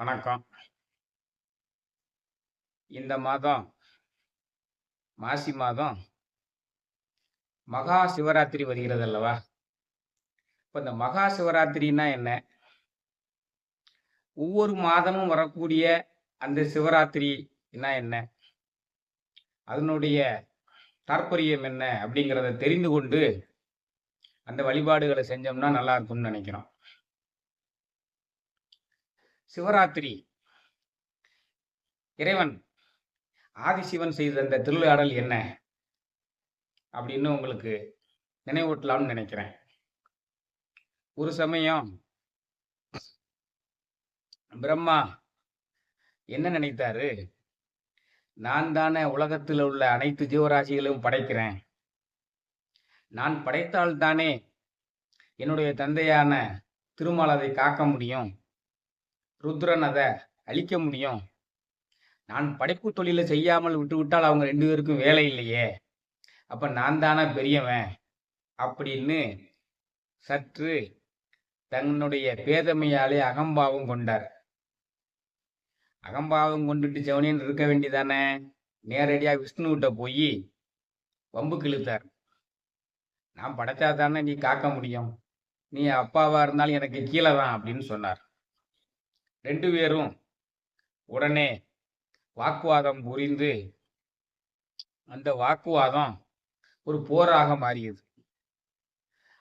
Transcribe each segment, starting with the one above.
வணக்கம். இந்த மாதம் மாசி மாதம் மகா சிவராத்திரி வருகிறது அல்லவா? இப்போ இந்த மகா சிவராத்திரின்னா என்ன? ஒவ்வொரு மாதமும் வரக்கூடிய அந்த சிவராத்திரினா என்ன? அதனுடைய தாற்பயம் என்ன அப்படிங்கிறத தெரிந்து கொண்டு அந்த வழிபாடுகளை செஞ்சோம்னா நல்லா இருக்கும்னு நினைக்கிறோம். சிவராத்திரி. இறைவன் ஆதிசிவன் செய்த அந்த திருவிளையாடல் என்ன? அப்படின்னு உங்களுக்கு நினைவூட்டலாம்னு நினைக்கிறேன். ஒரு சமயம் பிரம்மா என்ன நினைத்தாரு? நான் தானே உலகத்தில் உள்ள அனைத்து ஜீவராசிகளையும் படைக்கிறேன். நான் படைத்தால் தானே என்னுடைய தந்தையான திருமால் அதை காக்க முடியும். ருத்ரன் அதை அழிக்க முடியும். நான் படைப்பு தொழிலை செய்யாமல் விட்டுவிட்டால் அவங்க ரெண்டு பேருக்கும் வேலை இல்லையே. அப்போ நான் தானே பெரியவன்? அப்படின்னு சற்று தன்னுடைய பேதமையாலே அகம்பாவம் கொண்டார். அகம்பாவம் கொண்டுட்டு செவனேன்னு இருக்க வேண்டிதானே நேரடியாக விஷ்ணுகிட்ட போய் வம்பு கிழித்தார். நான் படைச்சா தானே நீ காக்க முடியும்? நீ அப்பாவாக இருந்தாலும் எனக்கு கீழே தான் அப்படின்னு சொன்னார். ரெண்டு பேரும் உடனே வாக்குவாதம் புரிந்து அந்த வாக்குவாதம் ஒரு போராக மாறியது.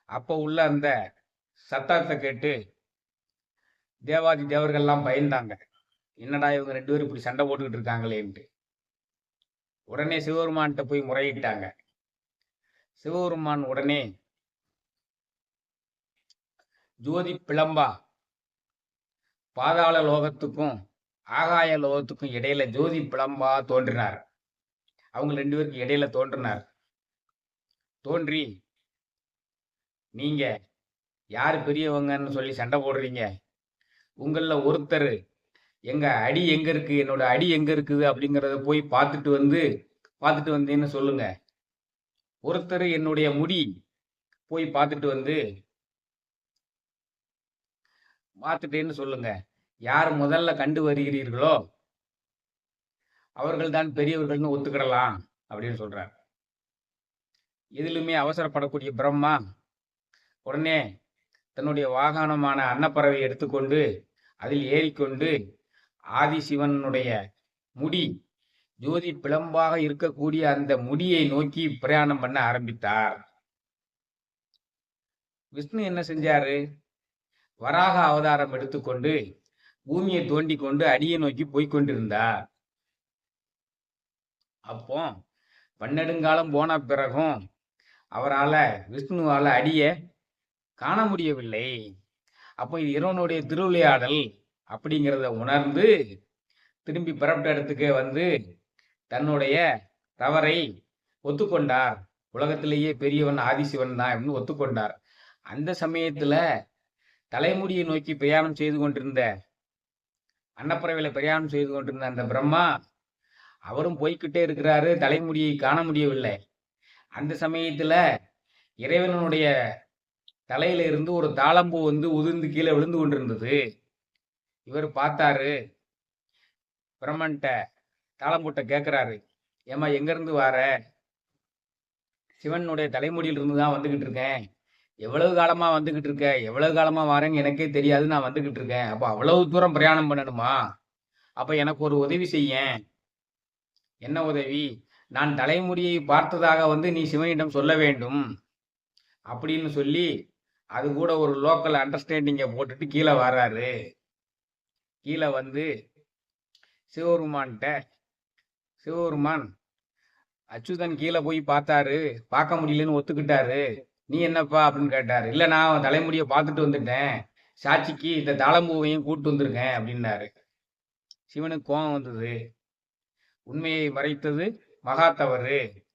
அப்போ உள்ள அந்த சத்தத்தை கேட்டு தேவாதி தேவர்கள்லாம் பயந்தாங்க. என்னடா இவங்க ரெண்டு பேரும் இப்படி சண்டை போட்டுக்கிட்டு இருக்காங்களேன்ட்டு. உடனே சிவபெருமான்கிட்ட போய் முறையிட்டாங்க. சிவபெருமான் உடனே ஜோதி பிளம்பா பாதாள லோகத்துக்கும் ஆகாய லோகத்துக்கும் இடையில ஜோதி பிளம்பா தோன்றினார். அவங்க ரெண்டு பேருக்கு இடையில தோன்றினார். தோன்றி நீங்க யார் பெரியவங்கன்னு சொல்லி சண்டை போடுறீங்க. உங்களில் ஒருத்தர் எங்க அடி எங்க இருக்கு? என்னோட அடி எங்க இருக்குது? அப்படிங்கிறத போய் பார்த்துட்டு வந்து பார்த்துட்டு வந்தேன்னு சொல்லுங்க. ஒருத்தர் என்னுடைய முடி போய் பார்த்துட்டு வந்து பார்த்துட்டேன்னு சொல்லுங்க. யார் முதல்ல கண்டு வருகிறீர்களோ அவர்கள் தான் பெரியவர்கள்னு ஒத்துக்கிடலாம் அப்படின்னு சொல்றார். எதிலுமே அவசரப்படக்கூடிய பிரம்மா உடனே தன்னுடைய வாகனமான அன்னப்பறவை எடுத்துக்கொண்டு அதில் ஏறிக்கொண்டு ஆதிசிவனுடைய முடி ஜோதி பிளம்பாக இருக்கக்கூடிய அந்த முடியை நோக்கி பிரயாணம் பண்ண ஆரம்பித்தார். விஷ்ணு என்ன செஞ்சாரு? வராக அவதாரம் எடுத்துக்கொண்டு பூமியை தோண்டி கொண்டு அடியை நோக்கி போய்கொண்டிருந்தார் அப்போ பன்னெடுங்காலம் போன பிறகும் அவரால் விஷ்ணுவால் அடியை காண முடியவில்லை. அப்போ இது இறைவனுடைய திருவிளையாடல் அப்படிங்கிறத உணர்ந்து திரும்பி பிறப்பிட்ட இடத்துக்கே வந்து தன்னுடைய தவறை ஒத்துக்கொண்டார். உலகத்திலேயே பெரியவன் ஆதிசிவன் தான் அப்படின்னு ஒத்துக்கொண்டார். அந்த சமயத்தில் தலைமுடியை நோக்கி பிரயாணம் செய்து கொண்டிருந்த அன்னப்பறவையில பிரயாணம் செய்து கொண்டிருந்த அந்த பிரம்மா அவரும் போய்கிட்டே இருக்கிறாரு. தலைமுடியை காண முடியவில்லை. அந்த சமயத்துல இறைவனுடைய தலையில இருந்து ஒரு தாளம்பூ வந்து உதிர்ந்து கீழே விழுந்து கொண்டிருந்தது. இவர் பார்த்தாரு. பிரம்மன்ட்ட தாளம்பூட்ட கேட்கிறாரு ஏமா எங்க இருந்து வார? சிவனுடைய தலைமுடியிலிருந்து தான் வந்துகிட்டு இருக்கேன். எவ்வளவு காலமா வந்துகிட்டு இருக்க? எவ்வளவு காலமா வரேன்னு எனக்கே தெரியாது. நான் வந்துகிட்டு இருக்கேன். அப்போ அவ்வளவு தூரம் பிரயாணம் பண்ணணுமா? அப்ப எனக்கு ஒரு உதவி செய்யேன். என்ன உதவி? நான் தலைமுடியை பார்த்ததாக வந்து நீ சிவனிடம் சொல்ல வேண்டும். அப்படின்னு சொல்லி அது கூட ஒரு லோக்கல் அண்டர்ஸ்டாண்டிங்கை போட்டுட்டு கீழே வர்றாரு கீழே வந்து சிவபெருமான்கிட்ட சிவபெருமான் அச்சுதன் கீழே போய் பார்த்தாரு. பார்க்க முடியலன்னு ஒத்துக்கிட்டாரு. நீ என்னப்பா அப்படின்னு கேட்டார். இல்லை நான் தலைமுடியை பார்த்துட்டு வந்துட்டேன். சாட்சிக்கு இந்த தாளம்பூவையும் கூட்டு வந்திருக்கேன் அப்படின்னாரு. சிவனுக்கு கோபம் வந்தது. உண்மையை மறைத்தது மகா தவறு.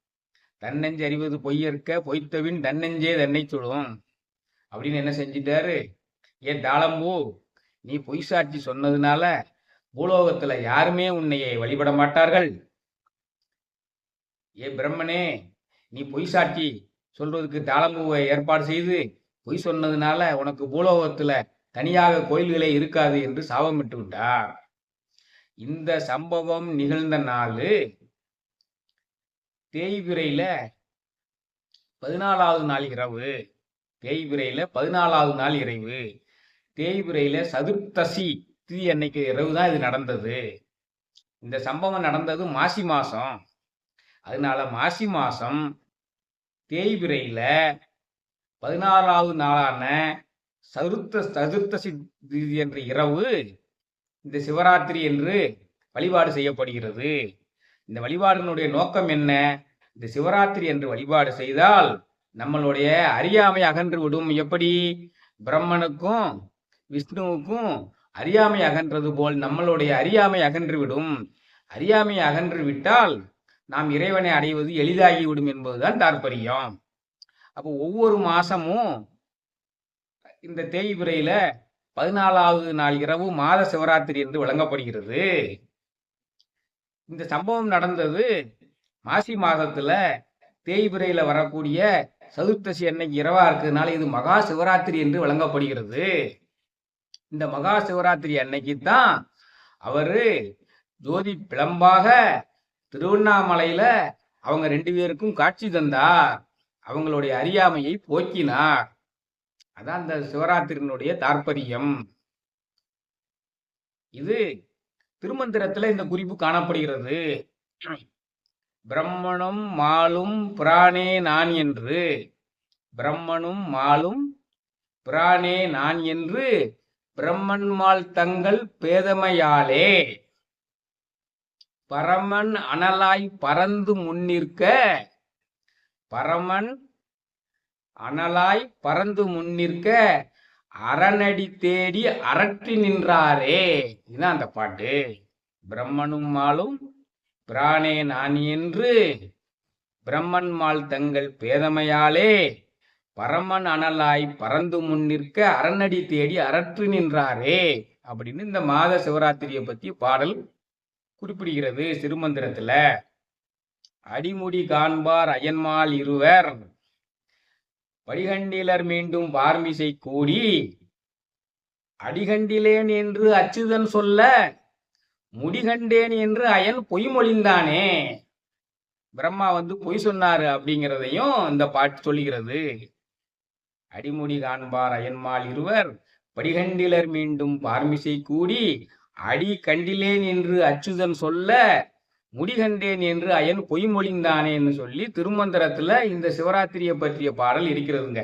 தன்னெஞ்சு அறிவது பொய்யற்க பொய்த்தவின் தன்னெஞ்சே தன்னை சொல்லும் அப்படின்னு என்ன செஞ்சிட்டாரு? ஏன் தாளம்பூ நீ பொய் சாட்சி சொன்னதுனால பூலோகத்துல யாருமே உன்னையை வழிபட மாட்டார்கள். ஏ பிரம்மனே நீ பொய் சாட்சி சொல்றதுக்கு தாளம்பூவை ஏற்பாடு செய்து பொய் சொன்னதுனால உனக்கு பூலோகத்துல தனியாக கோயில்களே இருக்காது என்று சாபமிட்டு விட்டார் இந்த சம்பவம் நிகழ்ந்த நாள் தேய்பிரையில பதினாலாவது நாள் இரவு. தேய்பிரையில பதினாலாவது நாள் இரவு. தேய்பிரையில சதுர்த்தசி திதி அன்னைக்கு இரவு தான் இது நடந்தது. இந்த சம்பவம் நடந்தது மாசி மாசம். அதனால மாசி மாசம் தேய்பிரையில பதினாறாவது நாளான சதுர்த்த சதுர்த்தசி என்ற இரவு இந்த சிவராத்திரி என்று வழிபாடு செய்யப்படுகிறது. இந்த வழிபாடினுடைய நோக்கம் என்ன? இந்த சிவராத்திரி என்று வழிபாடு செய்தால் நம்மளுடைய அறியாமை அகன்று விடும். எப்படி? பிரம்மனுக்கும் விஷ்ணுவுக்கும் அறியாமை அகன்றது போல் நம்மளுடைய அறியாமை அகன்று விடும். அறியாமை அகன்று விட்டால் நாம் இறைவனை அடைவது எளிதாகிவிடும் என்பதுதான் தாற்பயம். அப்போ ஒவ்வொரு மாசமும் இந்த தேய்பிரையில பதினாலாவது நாள் இரவு மாத சிவராத்திரி என்று வழங்கப்படுகிறது. இந்த சம்பவம் நடந்தது மாசி மாதத்துல தேய்பிரையில வரக்கூடிய சதுர்த்தசி அன்னைக்கு இரவா இருக்கிறதுனால இது மகா சிவராத்திரி என்று வழங்கப்படுகிறது. இந்த மகா சிவராத்திரி அன்னைக்கு தான் அவரு ஜோதி பிளம்பாக திருவண்ணாமலையில அவங்க ரெண்டு பேருக்கும் காட்சி தந்தார் அவங்களுடைய அறியாமையை போக்கினார். அதான் அந்த சிவராத்திரியினுடைய தாற்பயம். இது திருமந்திரத்துல இந்த குறிப்பு காணப்படுகிறது. பிரம்மனும் மாலும் பிரானே நான் என்று. பிரம்மனும் மாலும் பிரானே நான் என்று. பிரம்மன்மால் தங்கள் பேதமையாலே. பரமன் அனலாய் பறந்து முன்னிற்க. பரமன் அனலாய் பறந்து முன்னிற்க. அரணடி தேடி அரற்றி நின்றாரே. இதுதான் அந்த பாட்டு. பிரம்மனும் மாலும் பிராணே நான் என்று. பிரம்மன் மால் தங்கள் பேதமையாலே. பரமன் அனலாய் பறந்து முன்னிற்க அரணடி தேடி அரற்று நின்றாரே. அப்படின்னு இந்த மாத சிவராத்திரியை பற்றி பாடல் குறிப்பிடுகிறது திருமந்திரத்துல. அடிமுடி காண்பார் அயன்மால் இருவர். படிகண்டிலர் மீண்டும் பார்மிசை கூடி அடிகண்டிலேன் என்று அச்சுதன் சொல்ல முடிகண்டேன் என்று அயன் பொய்மொழிந்தானே பிரம்மா வந்து பொய் சொன்னாரு அப்படிங்கிறதையும் இந்த பாட்டு சொல்லுகிறது. அடிமுடி காண்பார் அயன்மால் இருவர். படிகண்டிலர் மீண்டும் பார்மிசை கூடி அடி கண்டிலேன் என்று அச்சுதன் சொல்ல முடிகண்டேன் என்று அயன் பொய்மொழிந்தானேன்னு சொல்லி திருமந்திரத்துல இந்த சிவராத்திரியை பற்றிய பாடல் இருக்கிறதுங்க.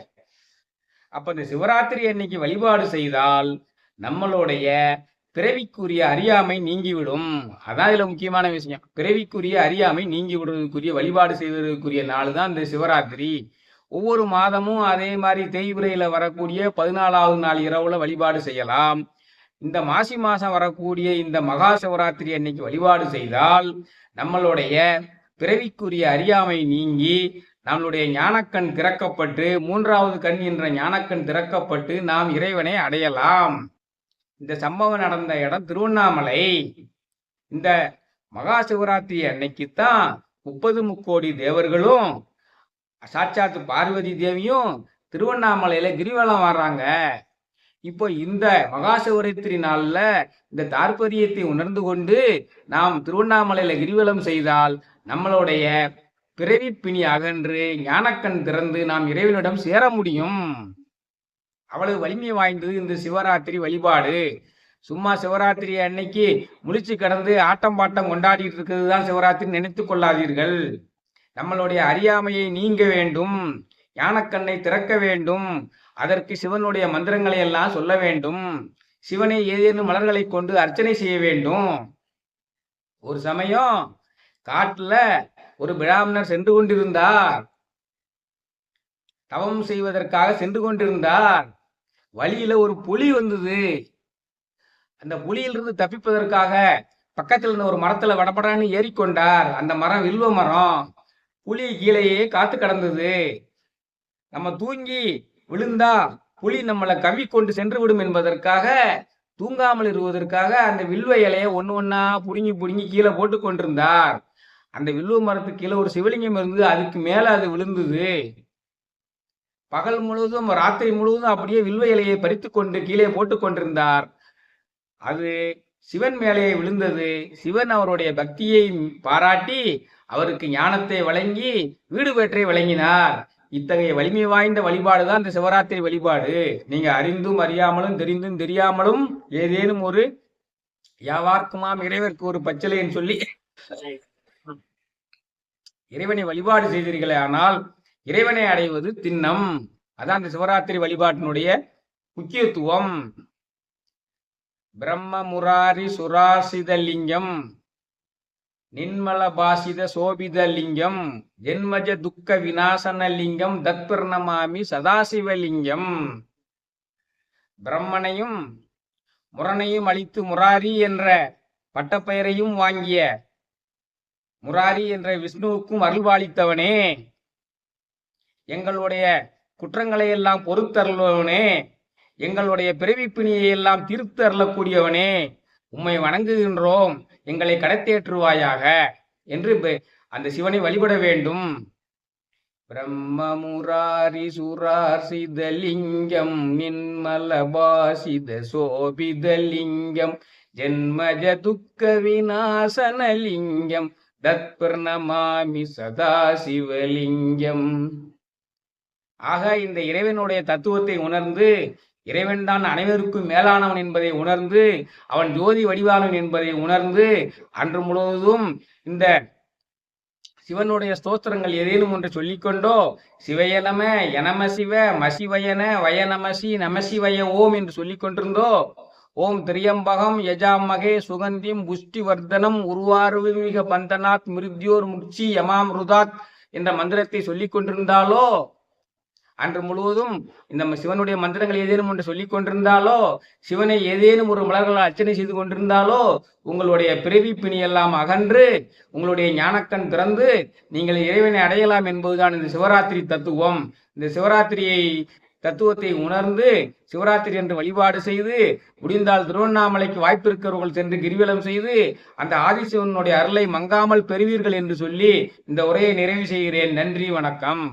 அப்ப இந்த சிவராத்திரி அன்னைக்கு வழிபாடு செய்தால் நம்மளுடைய பிறவிக்குரிய அறியாமை நீங்கிவிடும். அதான் இதுல முக்கியமான விஷயம். பிறவிக்குரிய அறியாமை நீங்கி விடுவதற்குரிய வழிபாடு செய்வதற்குரிய நாள் தான் இந்த சிவராத்திரி. ஒவ்வொரு மாதமும் அதே மாதிரி தேய்பிரையில வரக்கூடிய பதினாலாவது நாள் இரவுல வழிபாடு செய்யலாம். இந்த மாசி மாசம் வரக்கூடிய இந்த மகா சிவராத்திரி அன்னைக்கு வழிபாடு செய்தால் நம்மளுடைய பிறவிக்குரிய அறியாமை நீங்கி நம்மளுடைய ஞானக்கண் திறக்கப்பட்டு மூன்றாவது கண் என்ற ஞானக்கண் திறக்கப்பட்டு நாம் இறைவனை அடையலாம். இந்த சம்பவம் நடந்த இடம் திருவண்ணாமலை. இந்த மகா சிவராத்திரி அன்னைக்குத்தான் முப்பது முக்கோடி தேவர்களும் சாட்சாத்து பார்வதி தேவியும் திருவண்ணாமலையில கிரிவலம் வர்றாங்க. இப்போ இந்த மகா சிவராத்திரி இந்த தாற்பரியத்தை உணர்ந்து கொண்டு நாம் திருவண்ணாமலையில கிரிவலம் செய்தால் நம்மளுடைய பிறவிப்பிணி அகன்று ஞானக்கண் திறந்து நாம் இறைவனிடம் சேர முடியும். அவ்வளவு வலிமை வாய்ந்தது இந்த சிவராத்திரி வழிபாடு. சும்மா சிவராத்திரி அன்னைக்கு முழிச்சு கடந்து ஆட்டம் பாட்டம் கொண்டாடிட்டு இருக்கிறது தான் சிவராத்திரி நினைத்து கொள்ளாதீர்கள். நம்மளுடைய அறியாமையை நீங்க வேண்டும். ஞானக்கண்ணை திறக்க வேண்டும். அதற்கு சிவனுடைய மந்திரங்களை எல்லாம் சொல்ல வேண்டும். சிவனை ஏதேனும் மலர்களை கொண்டு அர்ச்சனை செய்ய வேண்டும். ஒரு சமயம் காட்டுல ஒரு பிராமணர் சென்று கொண்டிருந்தார். தவம் செய்வதற்காக சென்று கொண்டிருந்தார். வழியில ஒரு புலி வந்தது. அந்த புலியிலிருந்து தப்பிப்பதற்காக பக்கத்துல இருந்த ஒரு மரத்துல வடபடான்னு ஏறிக்கொண்டார். அந்த மரம் வில்வ மரம். புலி கீழேயே காத்து கடந்தது. நம்ம தூங்கி விழுந்தா புலி நம்மளை கவி கொண்டு சென்று விடும் என்பதற்காக தூங்காமல் இருவதற்காக அந்த வில்வ இலையை ஒன்று ஒன்றா புடுங்கி புடுங்கி கீழே போட்டு கொண்டிருந்தார். அந்த வில்வ மரத்துக்கு கீழே ஒரு சிவலிங்கம் இருந்தது. அதுக்கு மேலே அது விழுந்தது. பகல் முழுவதும் ராத்திரி முழுவதும் அப்படியே வில்வ இலையை பறித்து கொண்டு கீழே போட்டு கொண்டிருந்தார். அது சிவன் மேலே விழுந்தது. சிவன் அவருடைய பக்தியை பாராட்டி அவருக்கு ஞானத்தை வழங்கி வீடு பெற்றை வழங்கினார். இத்தகைய வலிமை வாய்ந்த வழிபாடு தான் இந்த சிவராத்திரி வழிபாடு. நீங்க அறிந்தும் அறியாமலும் தெரிந்தும் தெரியாமலும் ஏதேனும் ஒரு யாவார்க்குமாம் இறைவருக்கு ஒரு பச்சலைன்னு சொல்லி இறைவனை வழிபாடு செய்தீர்களே ஆனால் இறைவனை அடைவது திண்ணம். அதான் இந்த சிவராத்திரி வழிபாட்டினுடைய முக்கியத்துவம். பிரம்ம முராரி சுராசிதலிங்கம் நின்மல பாசித சோபித லிங்கம் ஜென்மஜ துக்க விநாசன லிங்கம் தத்பிரணமாமி சதாசிவலிங்கம் பிரம்மனையும் முரணையும் அழித்து முராரி என்ற பட்டப்பெயரையும் வாங்கிய முராரி என்ற விஷ்ணுவுக்கும் அருள்வாளித்தவனே. எங்களுடைய குற்றங்களை எல்லாம் பொறுத்தருள்பவனே எங்களுடைய பிறவி எல்லாம் தீர்த்து அருளக்கூடியவனே உம்மை வணங்குகின்றோம். எங்களை கடத்தேற்றுவாயாக என்று அந்த சிவனை வழிபட வேண்டும். பிரம்ம முராரி சுராசித லிங்கம் நின்மல சோபிதலிங்கம் ஜென்மஜ துக்க விநாசனலிங்கம் தத் பிரணமாமி சதா சிவலிங்கம் ஆக இந்த இறைவனுடைய தத்துவத்தை உணர்ந்து இறைவன் தான் அனைவருக்கும் மேலானவன் என்பதை உணர்ந்து அவன் ஜோதி வடிவானவன் என்பதை உணர்ந்து அன்று முழுவதும் இந்த சிவனுடைய ஸ்தோத்திரங்கள் ஏதேனும் ஒன்று சொல்லிக்கொண்டோ சிவயனம எனம சிவ மசிவயன வயநமசி நமசிவய ஓம் என்று சொல்லிக்கொண்டிருந்தோ ஓம் திரியம்பகம் யஜாமகே சுகந்திம் புஷ்டி வர்தனம் உருவாருமிக பந்தனாத் மிருத்யோர் முக்சி யமாமிருதாத் என்ற மந்திரத்தை சொல்லிக் கொண்டிருந்தாலோ அன்று முழுவதும் இந்த சிவனுடைய மந்திரங்கள் ஏதேனும் ஒன்று சொல்லிக் கொண்டிருந்தாலோ சிவனை ஏதேனும் ஒரு மலர்களால் அர்ச்சனை செய்து கொண்டிருந்தாலோ உங்களுடைய பிறவி பிணி எல்லாம் அகன்று உங்களுடைய ஞானக்கண் திறந்து நீங்கள் இறைவனை அடையலாம் என்பதுதான் இந்த சிவராத்திரி தத்துவம். இந்த சிவராத்திரியை தத்துவத்தை உணர்ந்து சிவராத்திரி என்று வழிபாடு செய்து முடிந்தால் திருவண்ணாமலைக்கு வாய்ப்பு இருக்கிறவர்கள் சென்று கிரிவலம் செய்து அந்த ஆதிசிவனுடைய அருளை மங்காமல் பெறுவீர்கள் என்று சொல்லி இந்த உரையை நிறைவு செய்கிறேன். நன்றி வணக்கம்.